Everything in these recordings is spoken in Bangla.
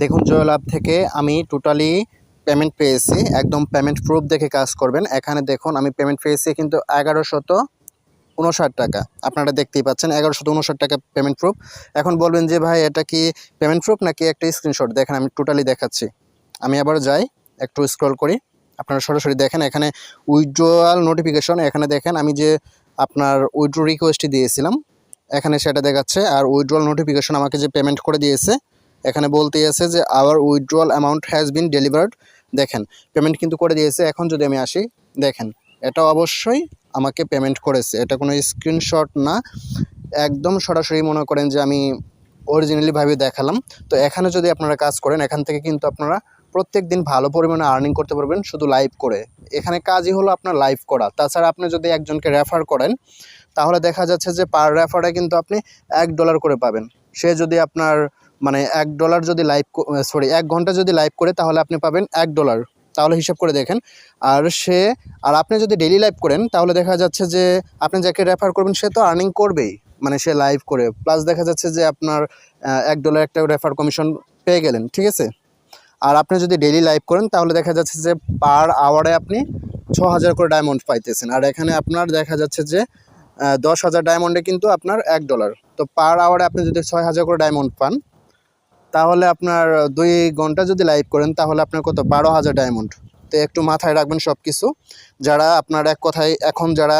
দেখুন, জয়লাভ থেকে আমি টোটালি পেমেন্ট পেয়েছি। একদম পেমেন্ট প্রুফ দেখে কাজ করবেন। এখানে দেখুন, আমি পেমেন্ট পেয়েছি কিন্তু এগারোশত উনষাট টাকা। আপনারা দেখতেই পাচ্ছেন, এগারোশত উনষাট টাকা পেমেন্ট প্রুফ এখন বলবেন যে, ভাই, এটা কি পেমেন্ট প্রুফ নাকি একটা স্ক্রিনশট দেখেন, আমি টোটালি দেখাচ্ছি। আমি আবার যাই, একটু স্ক্রল করি। আপনারা সরাসরি দেখেন, এখানে উইথড্রয়াল নোটিফিকেশন এখানে দেখেন, আমি যে আপনার উইথড্র রিকোয়েস্টটি দিয়েছিলাম, এখানে সেটা দেখাচ্ছে। আর উইথড্রয়াল নোটিফিকেশন আমাকে যে পেমেন্ট করে দিয়েছে এখানে বলতে আছে যে our withdrawal amount has been delivered দেখেন পেমেন্ট কিন্তু করে দিয়েছে। এখন যদি আমি আসি, দেখেন, এটা অবশ্যই আমাকে পেমেন্ট করেছে। এটা কোনো স্ক্রিনশট না। একদম সরাসরি মনে করেন যে, আমি অরিজিনালিভাবে দেখালাম। তো এখানে যদি আপনারা কাজ করেন, এখান থেকে কিন্তু আপনারা প্রত্যেক দিন ভালো পরিমাণে আর্নিং করতে পারবেন শুধু লাইভ করে। এখানে কাজই হলো আপনার লাইভ করা। তাছাড়া আপনি যদি একজনকে রেফার করেন, তাহলে দেখা যাচ্ছে যে পার রেফারে কিন্তু আপনি এক ডলার করে পাবেন। সে যদি আপনার মানে এক ডলার যদি লাইভ সরি এক ঘণ্টা যদি লাইভ করে তাহলে আপনি পাবেন এক ডলার তাহলে হিসাব করে দেখেন। আর সে, আর আপনি যদি ডেলি লাইভ করেন, তাহলে দেখা যাচ্ছে যে আপনি যাকে রেফার করবেন, সে তো আর্নিং করবেই। মানে সে লাইভ করে। প্লাস দেখা যাচ্ছে যে আপনার এক ডলার একটা রেফার কমিশন পেয়ে গেলেন, ঠিক আছে? আর আপনি যদি ডেলি লাইভ করেন, তাহলে দেখা যাচ্ছে যে পার আওয়ারে আপনি ছ হাজার করে ডায়মন্ড পাইতেছেন। আর এখানে আপনার দেখা যাচ্ছে যে দশ হাজার ডায়মন্ডে কিন্তু আপনার এক ডলার তো পার আওয়ারে আপনি যদি ছয় হাজার করে ডায়মন্ড পান তাহলে আপনার দুই ঘণ্টা যদি লাইভ করেন, তাহলে আপনার কত? বারো হাজার ডায়মন্ড তো একটু মাথায় রাখবেন সব কিছু যারা আপনার এক কথায় এখন যারা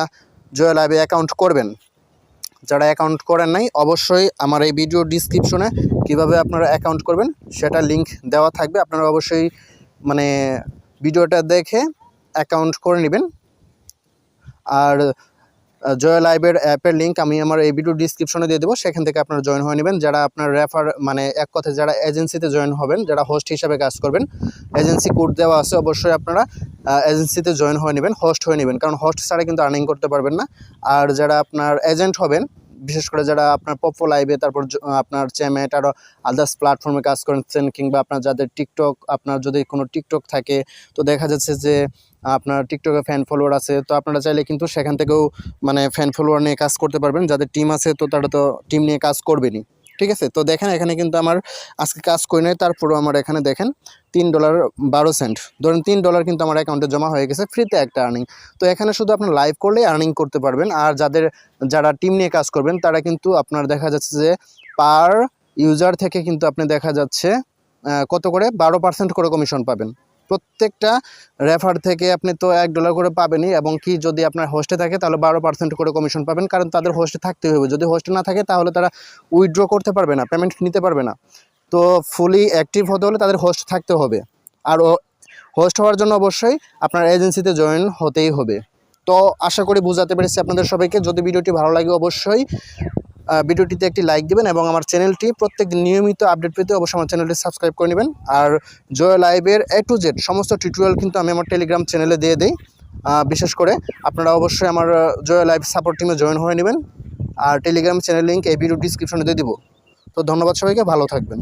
জয় লাইভে অ্যাকাউন্ট করবেন, যারা অ্যাকাউন্ট করেন নাই, অবশ্যই আমার এই ভিডিও ডিসক্রিপশনে কীভাবে আপনারা অ্যাকাউন্ট করবেন, সেটা লিংক দেওয়া থাকবে। আপনারা অবশ্যই মানে ভিডিওটা দেখে অ্যাকাউন্ট করে নেবেন। আর জয় লাইভের অ্যাপের লিঙ্ক আমি আমার এই ভিডিও ডিসক্রিপশনে দিয়ে দেবো। সেখান থেকে আপনারা জয়েন হয়ে নেবেন। যারা আপনার রেফার মানে এক কথায় যারা এজেন্সিতে জয়েন হবেন, যারা হোস্ট হিসাবে কাজ করবেন এজেন্সি কোড দেওয়া আছে অবশ্যই আপনারা এজেন্সিতে জয়েন হয়ে নেবেন হোস্ট হয়ে নেবেন। কারণ হোস্ট ছাড়া কিন্তু আর্নিং করতে পারবেন না। আর যারা আপনার এজেন্ট হবেন বিশেষ করে যারা আপনার পপো লাইভে তারপর আপনার চ্যামেট আরও আদার্স প্ল্যাটফর্মে কাজ করছেন কিংবা আপনার যাদের টিকটক আপনার যদি কোনো টিকটক থাকে, তো দেখা যাচ্ছে যে আপনার টিকটকে ফ্যান ফলোয়ার আছে, তো আপনারা চাইলে কিন্তু সেখান থেকেও মানে ফ্যান ফলোয়ার নিয়ে কাজ করতে পারবেন। যাদের টিম আছে, তো তারা তো টিম নিয়ে কাজ করবেনই। ঠিক আছে? তো দেখেন, এখানে কিন্তু আমার আজকে কাজ করি নাই, তারপরেও আমার এখানে দেখেন, তিন ডলার বারো সেন্ট ধরুন, তিন ডলার কিন্তু আমার অ্যাকাউন্টে জমা হয়ে গেছে ফ্রিতে একটা আর্নিং তো এখানে শুধু আপনার লাইভ করলেই আর্নিং করতে পারবেন, আর যাদের, যারা টিম নিয়ে কাজ করবেন, তারা কিন্তু আপনার দেখা যাচ্ছে যে পার ইউজার থেকে কিন্তু আপনি দেখা যাচ্ছে কত করে? বারো পার্সেন্ট করে কমিশন পাবেন। প্রত্যেকটা রেফার থেকে আপনি তো এক ডলার করে পাবেনই এবং কি যদি আপনার হোস্টে থাকে তাহলে বারো পার্সেন্ট করে কমিশন পাবেন, কারণ তাদের হোস্টে থাকতে হবে। যদি হোস্টে না থাকে তাহলে তারা উইথড্র করতে পারবে না পেমেন্ট নিতে পারবে না। তো ফুলি অ্যাক্টিভ হতে হলে তাদের হোস্ট থাকতে হবে। আর হোস্ট হওয়ার জন্য অবশ্যই আপনার এজেন্সিতে জয়েন হতেই হবে। তো আশা করি বুঝাতে পেরেছি আপনাদের সবাইকে। যদি ভিডিওটি ভালো লাগে অবশ্যই ভিডিওটিতে একটি লাইক দেবেন এবং আমার চ্যানেলটি প্রত্যেক নিয়মিত আপডেট পেতে অবশ্যই আমার চ্যানেলটি সাবস্ক্রাইব করে নেবেন। আর জয় লাইভের এ টু জেড সমস্ত টিউটোরিয়াল কিন্তু আমি আমার টেলিগ্রাম চ্যানেলে দিয়ে দিই। বিশেষ করে আপনারা অবশ্যই আমার জয় লাইভ সাপোর্ট টিমে জয়েন হয়ে নেবেন। আর টেলিগ্রাম চ্যানেল লিঙ্ক এই ভিডিও ডিসক্রিপশনে দিয়ে দিব। তো ধন্যবাদ সবাইকে, ভালো থাকবেন।